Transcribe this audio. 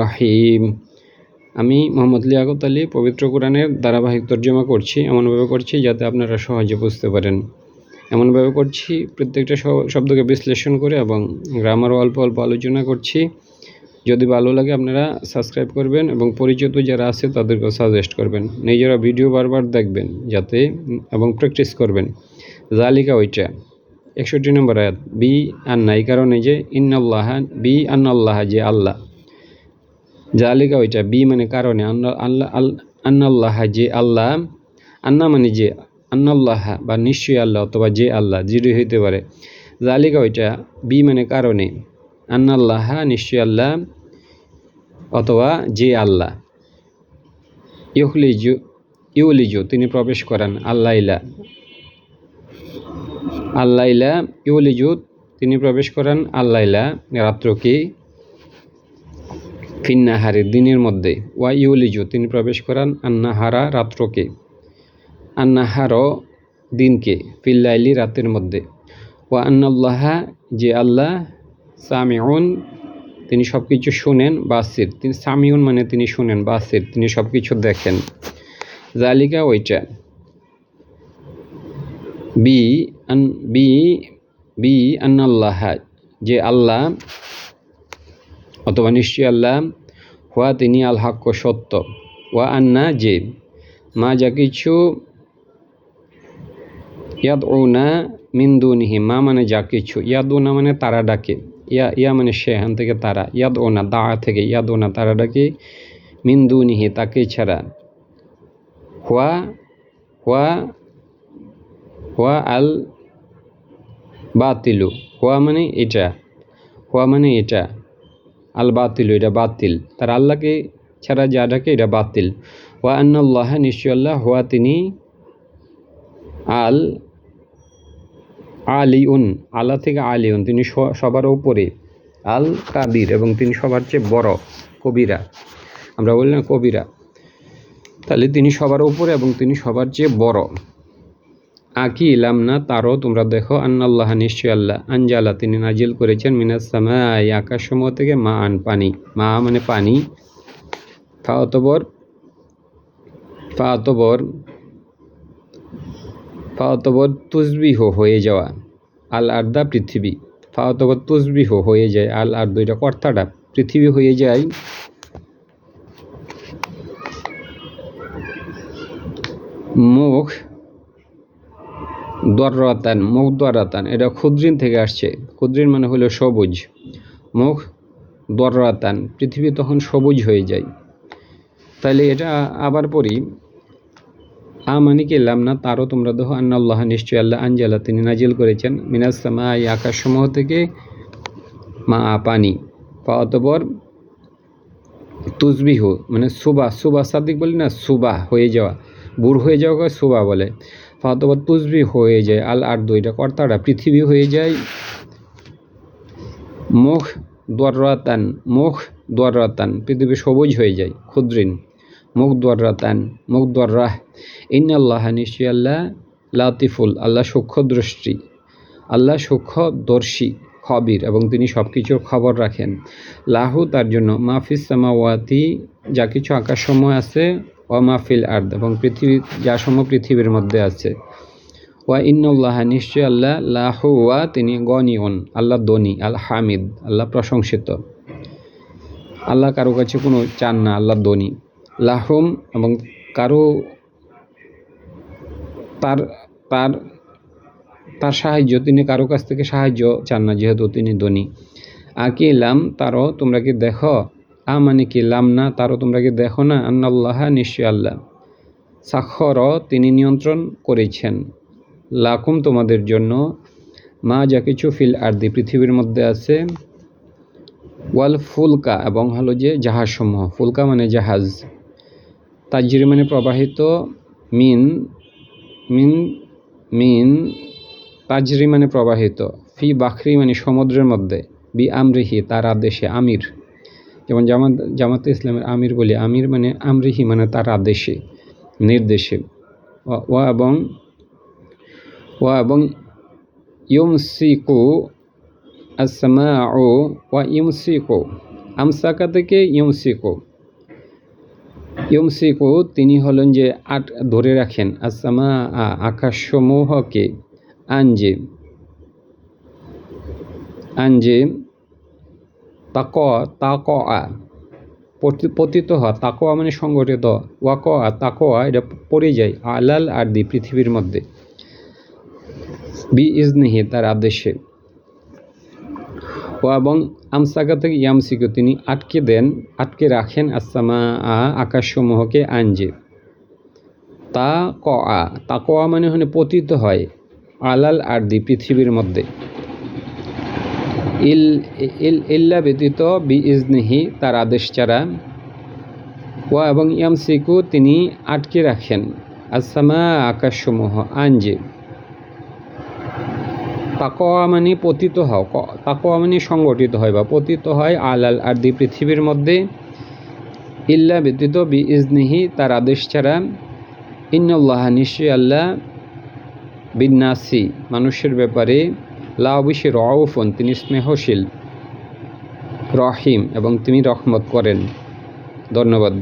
রাহিম আমি মোহাম্মদ লিয়াকত আলী পবিত্র কোরআনের ধারাবাহিক তর্জমা করছি, এমনভাবে করছি যাতে আপনারা সহজে বুঝতে পারেন। এমনভাবে করছি, প্রত্যেকটা শব্দকে বিশ্লেষণ করে এবং গ্রামার অল্প অল্প আলোচনা করছি। যদি ভালো লাগে আপনারা সাবস্ক্রাইব করবেন এবং পরিচিত যারা আছে তাদেরকেও সাজেস্ট করবেন। নিজেরা ভিডিও বারবার দেখবেন যাতে, এবং প্র্যাকটিস করবেন। জালিকা ওইটা। একষট্টি নম্বর আয়াত, বি আন্না এই কারণে যে ইন্নাল্লাহ, বি আন্নাল্লাহ যে আল্লাহ। জালিকা ওইটা, বি মানে কারণে আল্লাহ যে আল্লাহ, আন্না মানে যে আন্নাল্লাহ বা নিশ্চয়ই আল্লাহ অথবা যে আল্লাহ জিরো হইতে পারে। জালিকা ওইটা, বি মানে কারণে, আন্নাল্লাহ নিশ্চয়ই আল্লাহ অথবা যে আল্লাহ। ইউখলিজু ইউলিজু, তিনি প্রবেশ করেন, আল্লাহ আল্লাইলা ইউলিজুদ, তিনি প্রবেশ করেন আল্লাইলা রাত্রকে ফিন্নাহারে, দিনের মধ্যে। ওয়া ইউলিজু তিনি প্রবেশ করেন আন্নাহারা রাত্রকে আন্নাহার দিনকে ফিল্লাইলি রাতের মধ্যে। ওয়া আন্নাল্লাহা, যে আল্লাহ, সামিউন, তিনি সব কিছু শুনেন, বাসির। তিনি সামিউন মানে তিনি শুনেন, বাসির। তিনি সব কিছু দেখেন। জালিকা ওইটা। বি আন, বি বি আন্নাল্লাহ, যে আল্লাহ, অথবা নিশ্চয় আল্লাহ, হুয়া তিনি আল হাক্য সত্য। ওয়া আন্না যে, মা যা কিছু ইয়াদ ও না মিন্দু নিহি মা মানে যা কিছু ইয়াদ ও না মানে তারা ডাকে, ইয়া ইয়া মানে সেহান থেকে তারা ইয়াদ ও না দা থেকে ইয়াদ ও না তারা ডাকে মিন্দু নিহি তাকে ছাড়া। হুয়া হুয়া হুয়া আল বাতিলু, হুয়া মানে এটা, হুয়া মানে এটা, আল বাতিলু, এটা বাতিল। তার আল্লাহকে ছাড়া যা ডাকে এটা বাতিল। ওয়া আন্নাল্লাহ নিশ্চয় আল্লাহ, হুয়া তিনি আল আলিউন, আল্লাহ থেকে আলিউন, তিনি সবার উপরে। আল কাবির, এবং তিনি সবার চেয়ে বড়, কবিরা। আমরা বললাম কবিরা। তাহলে তিনি সবার উপরে এবং তিনি সবার চেয়ে বড়। আকি ইলাম না তারও তোমরা দেখো, আন্নাল্লাহ নিশ্চয় আল্লাহ। আনজালা, তিনি নাজিল করেছেন, মিনাস সামাই, আকাশসমূহ থেকে মা আন পানি। মা মানে পানি। ফা অতবর ফা অতবর ফা অতবর তুসবিহ হয়ে যাওয়া। আল আর্দা পৃথিবী। ফা অতবর তুসবিহ হয়ে যায়, আল আর এটা কর্তাটা। পৃথিবী হয়ে যায়। মুখ দর্রাতান, মুখ দরাতান এটা ক্ষুদ্রিন থেকে আসছে। ক্ষুদ্রিন মানে হলো সবুজ। মুখ দর্রাতান, পৃথিবী তখন সবুজ হয়ে যায়। তাহলে এটা আবার পড়ি, আ মানে কি এলাম না তারও তোমরা দেখো, আন্নাল্লাহ নিশ্চয় আল্লাহ আঞ্জালা তিনি নাজিল করেছেন মিনাসমা এই আকাশসমূহ থেকে মা পানি পাওয়াতবর তুজবিহ মানে সুবা সুবা সাদিক বলি না, সুবা, হয়ে যাওয়া। বুর হয়ে যাওয়া সুবা বলে। ফাতবা তুজবি হয়ে যায়, আল আর দুইটা কর্তাটা পৃথিবী হয়ে যায়। মুখ দর্রাতান মুখ দর্রাতান, পৃথিবী সবুজ হয়ে যায়, ক্ষুদ্রিন। মুখ দর্রাতান, মুখ দর্রাহ। ইন আল্লাহ নিশ্চয় আল্লাহ লাতিফুল, আল্লাহ সূক্ষ্ম দৃষ্টি, আল্লাহ সূক্ষ্মদর্শী খবির, এবং তিনি সব কিছুর খবর রাখেন। লাহু তার জন্য মাহফিস সামাওয়াতি, যা কিছু আকাশসমূহ আছে ও মাহফিল আর্দ, এবং পৃথিবী, যা সম পৃথিবীর মধ্যে আছে। ওয়া ইন্নল্লাহ নিশ্চয় আল্লাহ লাহু ওয়া তিনি গনিউন, আল্লাহ দনি আল হামিদ, আল্লাহ প্রশংসিত। আল্লাহ কারও কাছে কোনো চান না, আল্লাহ দনি লাহুম, এবং কারও তার তার তার সাহায্য, তিনি কারও কাছ থেকে সাহায্য চান না, যেহেতু তিনি ধনী। আকি লাম তারও তোমরা কি দেখো আ মানে কি লাম না, তারও তোমরা কি দেখো না? আন্নাল্লাহ নিশ্চয় আল্লাহ। সাক্ষর তিনি নিয়ন্ত্রণ করেছেন। লাকুম তোমাদের জন্য। মা যা কিছু ফিল আর্দি, পৃথিবীর মধ্যে আছে। ওয়াল ফুলকা এবং হলো যে জাহাজসমূহ। ফুলকা মানে জাহাজ। তাজির মানে প্রবাহিত মিন মিন মিন, তাজরি মানে প্রবাহিত। ফি বাখরি মানে সমুদ্রের মধ্যে। বি আমরিহি, তার আদেশে, আমির। যেমন জামাত, জামাতে ইসলামের আমির বলি, আমির মানে আমরিহি মানে তার আদেশে, নির্দেশে। ও- এবং ও এবং ইউমসিকু আসমা ও ওয়া ইউমসিকো, আমসাকা থেকে ইউমসিকো। ইউমসিকো তিনি হলেন যে আট ধরে রাখেন আসামা আকাশসমূহকে আঞ্জে আঞ্জে তাক তাক আ। পতি- পতিত হওয়া তাকোয়া মানে সংগঠিত। ওয়াক আ তাকোয়া এটা পড়ে যায়। আলাল আর দি পৃথিবীর মধ্যে। বি ইজনিহি, তার আদেশে। ও এবং আমসাকা থেকে ইয়ামসিকে, তিনি আটকে দেন, আটকে রাখেন আসামা আ, আকাশসমূহকে আঞ্জে তা ক আ তাকোয়া মানে হলে পতিত হয়। আলাল আর দি পৃথিবীর মধ্যে। ইল ইল, ইল্লা ব্যতীত বি ইজনিহি তার আদেশ ছাড়া। ওয়া এবং ইয়ামসিকু তিনি আটকে রাখেন। আসামা আকাশসমূহ আঞ্জে তাকোয়া মানে পতিত হও। তাকোয়া মানে সংগঠিত হয় বা পতিত হয় আলাল আর দি পৃথিবীর মধ্যে। ইল্লা ব্যতীত বি ইজনিহি তার আদেশ ছাড়া। ইন্নআল্লাহ নিশ্চয়ই আল্লাহ বিন্যাসী মানুষের ব্যাপারে লা অবশ্যই রউফন তিনি স্নেহশীল রহিম এবং তিনি রহমত করেন। ধন্যবাদ।